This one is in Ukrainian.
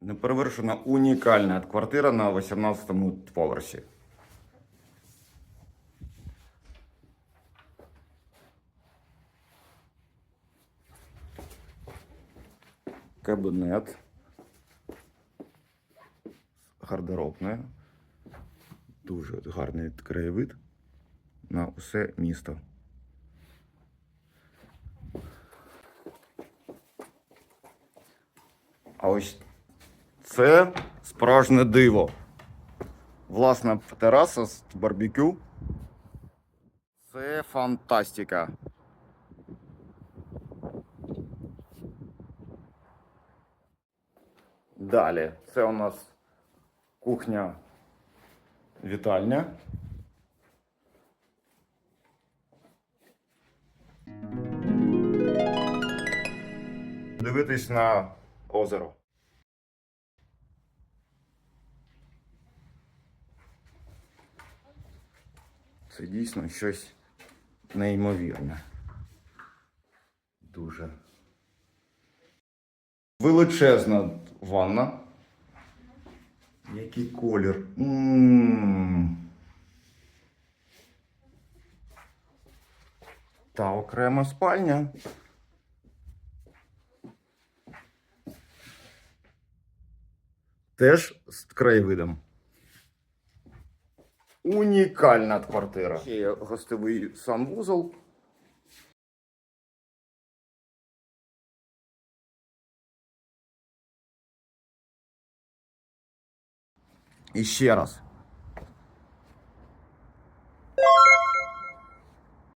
Неперевершена унікальна квартира на 18-му поверсі. Кабінет. Гардеробне. Дуже гарний краєвид на усе місто. А ось це справжнє диво. Власна тераса з барбекю. Це фантастика. Далі. Це у нас кухня вітальня. Дивитись на озеро. Це дійсно щось неймовірне. Дуже. Величезна ванна. Який колір. М. Та окрема спальня. Теж з краєвидом. Унікальна квартира. Ще є гостевий санвузол. І ще раз.